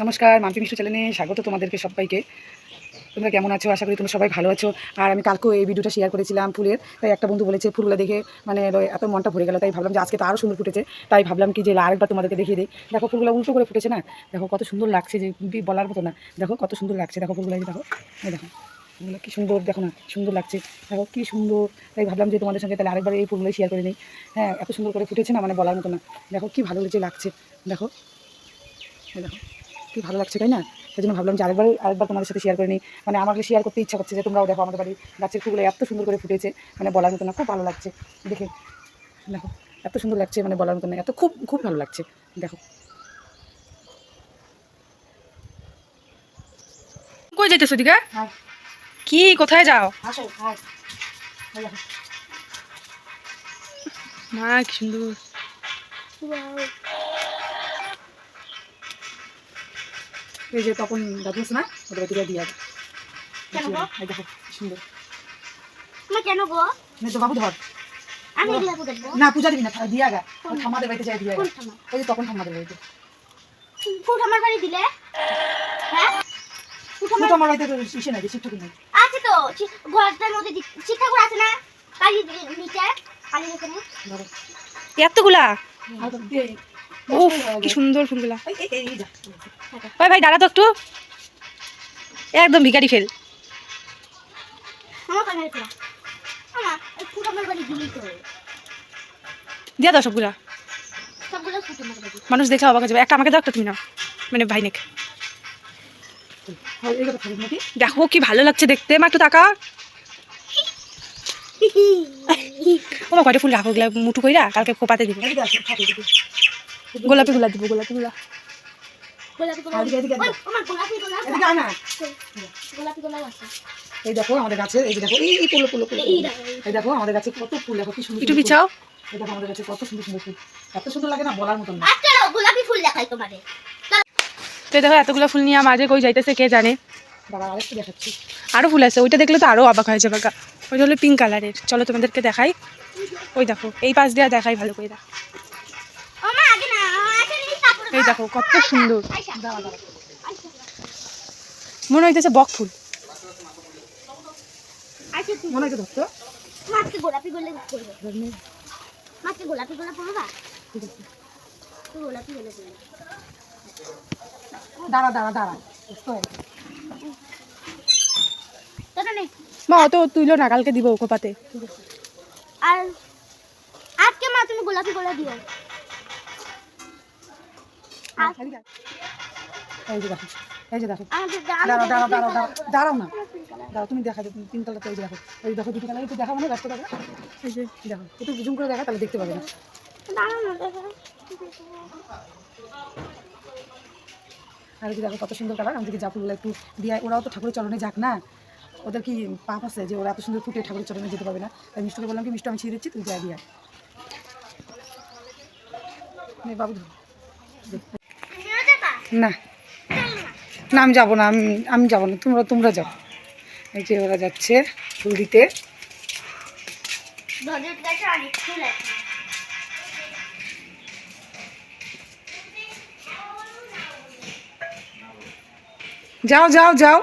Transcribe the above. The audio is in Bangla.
নমস্কার মাম্পি মিষ্টি চ্যানেলে স্বাগত তোমাদেরকে সবাইকে। তোমরা কেমন আছো? আশা করি তোমরা সবাই ভালো আছো। আর আমি কালকেও এই ভিডিওটা শেয়ার করেছিলাম ফুলের। তাই একটা বন্ধু বলেছে, ফুলগুলো দেখে মানে এত মনটা ভরে গেল। তাই ভাবলাম যে আজকে তো আরও সুন্দর ফুটেছে। তাই ভাবলাম কি যে আরেকবার তোমাদেরকে দেখিয়ে দিই। দেখো, ফুলগুলো উল্টো করে ফুটেছে না? দেখো, কত সুন্দর লাগছে যে বলার মতো না। দেখো, কত সুন্দর লাগছে। দেখো, ফুলগুলো দেখো দেখো, ফুলগুলো কী সুন্দর, দেখো না, সুন্দর লাগছে। দেখো, কী সুন্দর। তাই ভাবলাম যে তোমাদের সঙ্গে তাহলে আরেকবার এই ফুলগুলো শেয়ার করে নিই। হ্যাঁ এত সুন্দর করে ফুটেছে না মানে বলার মতো না। দেখো, কী ভালো যে লাগছে। দেখো দেখো কি ভালো লাগছে তাই না? সেই জন্য ভাবলাম যে আরেকবার আরেকবার তোমাদের সাথে শেয়ার করে নিই। মানে আমাকে শেয়ার করতে ইচ্ছা করছে যে তোমরাও দেখো আমাদের বাড়ির গাছের ফুলগুলো এত সুন্দর করে ফুটেছে মানে বলার মতো না খুব ভালো লাগছে। দেখে দেখো এত সুন্দর লাগছে মানে বলার মতো না এত খুব খুব ভালো লাগছে। দেখো। কই যাইতেছো দিঘা হ্যাঁ। কি কোথায় যাও? হ্যাঁ। মা কি সুন্দর। এই যে তখন না দিয়ে কেন? এই দেখো কি সুন্দর। কেন গো? নে তো বাবু ধর। না পূজা দিবি না দিয়া গা বাড়িতে যাই দিয়া গা ওই যে তখন ঠাম্মাদের বাড়িতে। আমার বাড়ি দিলে? হ্যাঁ? আমার বাড়িতে তো ইসে নাই শিক্ষক নাই। আছে তো ঘরটার মধ্যে আছে না? কালি নিচে কালি এখানে। ধরো। এতগুলা? উফ কি সুন্দর ফুলগুলা। এই এই যা। ভাই ভাই দাঁড়া তো একটু। একদম ভিখারি ফেল। দিয়া দাও সবগুলা। মানুষ দেখলে অবাক যাবে। একটা আমাকে দাও একটা তুমি নাও। মানে ভাই নেক। এই কথা খাবি নাকি? দেখো কি ভালো লাগছে দেখতে। মা একটু তাকা ও মা কয়টা ফুল রাখো মুঠু কইরা কালকে কোপাতে দিব। গোলাপি গুলা দিব। গোলাপি গুলা গোলাপি এই দেখো আমাদের গাছে এই যে দেখো এই পুলো পুলো পুলো এই দেখো, এই। এই দেখো আমাদের গাছে কত ফুল দেখো কি সুন্দর একটু বিছাও। এই দেখো আমাদের গাছে কত সুন্দর সুন্দর ফুল। এত সুন্দর লাগে না বলার মতন না। আচ্ছা গোলাপি ফুল দেখাই তোমাদের। তো দেখো এতগুলো ফুল নিয়ে মাঝে কই যাইতেছে কে জানে? বাবা আরেকটু দেখাচ্ছি। আরও ফুল আছে ওইটা দেখলে তো আরও অবাক হয়ে যাবে ওইটা হলো পিঙ্ক কালারের। চলো তোমাদেরকে দেখাই। ওই দেখো এই পাশ দিয়ে দেখাই ভালো করে দেখো। এই দেখো কত সুন্দর। মনে হইতেছে বক ফুল। মনে ধরতো মাছকে গোলাপি গোলাপ করবে মাছকে গোলাপি। গোলাপ করবা তুই গোলাপি গোলাপ। করবে দাঁড়া দাঁড়া। মা অত তুইলো না কালকে দিব কোপাতে আর আজকে মা তুমি গোলাপি গোলাপ দিও। এই যে দেখো এই যে দেখো। দাঁড়াও দাঁড়াও দাঁড়াও দাঁড়াও দাঁড়াও দাঁড়াও না। দাঁড়াও তুমি দেখা যাবে তিন কালারটা এই যে দেখো এই দেখো দুটো কালার একটু দেখা ব্যস্ত দেখা এই যে। দেখো একটু জুম করে দেখা তাহলে দেখতে পাবে না। আর যে দেখো কত সুন্দর কালার। আমাদেরকে যা ফুলগুলো একটু দিয়ে ওরাও তো ঠাকুরের চরণে যাক না? ওদের কি পাপ আছে যে ওরা এত সুন্দর ফুটে ঠাকুরের চরণে যেতে পারবে না? তাই মিষ্টকে বললাম কি মিষ্টি আমি ছিঁড়ে দিচ্ছি তুই যা দিয়ে। বাবু না। না আমি যাব না আমি আমি যাব না। তোমরা তোমরা যাও। এই যে ওরা যাচ্ছে ফুল দিতে। যাও যাও যাও।